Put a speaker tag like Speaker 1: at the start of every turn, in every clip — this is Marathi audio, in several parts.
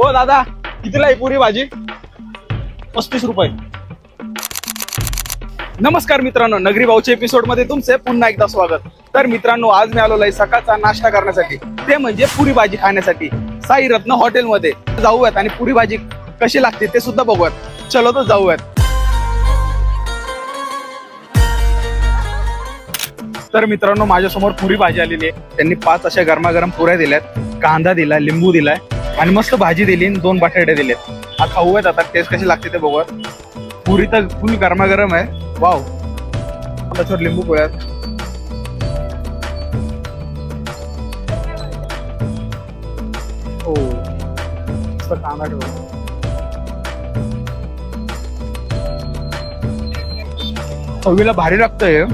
Speaker 1: हो दादा. कितीला आहे पुरी भाजी? पस्तीस रुपये. नमस्कार मित्रांनो नगरी भाऊच्या एपिसोडमध्ये तुमचे पुन्हा एकदा स्वागत. तर मित्रांनो आज मी आलेलो आहे सकाळचा नाश्ता करण्यासाठी. ते म्हणजे पुरी भाजी खाण्यासाठी. साई रत्न हॉटेलमध्ये. जाऊयात आणि पुरी भाजी कशी लागते ते सुद्धा बघूयात. चलो तर जाऊयात. तर मित्रांनो माझ्यासमोर पुरी भाजी आलेली आहे. त्यांनी पाच अशा गरमागरम पुऱ्या दिल्यात. कांदा दिलाय लिंबू दिलाय. आणि मस्त भाजी दिली आणि दोन बटाटे दिलेत. हा खाऊ आहेत आता टेस्ट कशी लागते ते बघूयात. पुरी तर फुल गरमागरम आहे. वाव त्याच्यावर लिंबू पोळ्यात हो oh. मस्त कांदा चवीला भारी लागतंय.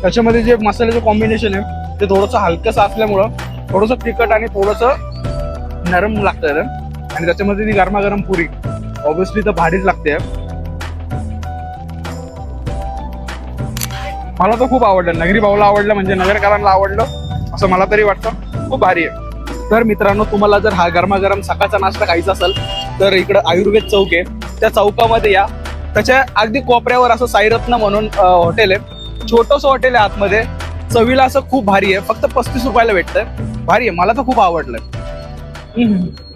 Speaker 1: त्याच्यामध्ये जे मसाल्याचं कॉम्बिनेशन आहे ते थोडंसं हलकंसं असल्यामुळं थोडंसं तिखट आणि थोडंसं नरम लागतं याला. आणि त्याच्यामध्ये ती गरमागरम पुरी. ऑब्विसली तर भारीच लागते. मला तर खूप आवडलं. नगरी भाऊला आवडलं म्हणजे नगरकरांना आवडलं. असं मला तरी वाटतं. खूप भारी आहे. तर मित्रांनो तुम्हाला जर हा गरमागरम सकाळचा नाश्ता खायचा असेल तर इकडं आयुर्वेद चौक आहे. त्या चौकामध्ये या. त्याच्या अगदी कोपऱ्यावर असं साईरत्न म्हणून हॉटेल आहे. छोटंसं हॉटेल आहे आतमध्ये. चवीला असं खूप भारी आहे. फक्त पस्तीस रुपयाला भेटतंय. भारी आहे. मला तर खूप आवडलं. Mm-hmm.